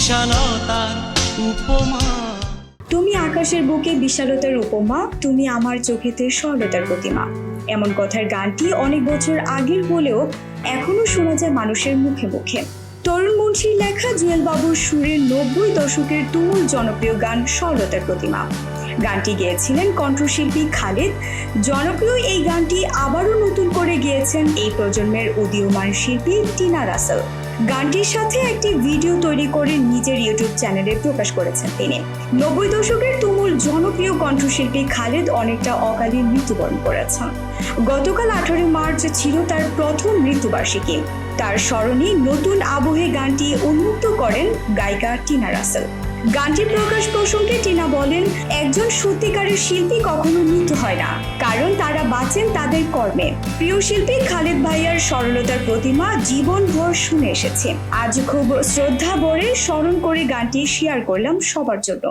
বিশালতার উপমা। তুমি আকাশের বুকে বিশালতার উপমা, তুমি আমার চোখেতে সরলতার প্রতিমা। এমন কথার গানটি অনেক বছর আগের হলেও এখনও শোনা যায় মানুষের মুখে মুখে। তরুণ মুন্সির লেখা জুয়েল বাবুর সুরের নব্বই দশকের তুমুল জনপ্রিয় গান সরলতার প্রতিমা। গানটি গেয়েছিলেন কণ্ঠশিল্পী খালেদ। জনপ্রিয় এই গানটি আবারও নতুন করে গিয়েছেন এই প্রজন্মের উদীয়মান শিল্পী টিনা রাসেল। গানটির সাথে একটি ভিডিও তৈরি করে নিজের ইউটিউব চ্যানেলে প্রকাশ করেছেন তিনি। নব্বই দশকের তুমুল জনপ্রিয় কণ্ঠশিল্পী খালেদ অনেকটা অকালে মৃত্যুবরণ করেছেন। গতকাল আঠারোই মার্চ ছিল তার প্রথম মৃত্যুবার্ষিকী। তার স্মরণে নতুন আবহে গানটি উন্মুক্ত করেন গায়িকা টিনা রাসেল। গানটি প্রকাশ প্রসঙ্গে টিনা বলেন, একজন সত্যিকারের শিল্পী কখনো মৃত হয় না। কারণ তারা বাঁচেন তাদের কর্মে। প্রিয় শিল্পী খালেদ ভাইয়ার সরলতার প্রতিমা জীবনভর শুনে এসেছে। আজ খুব শ্রদ্ধা ভরে স্মরণ করে গানটি শেয়ার করলাম সবার জন্য।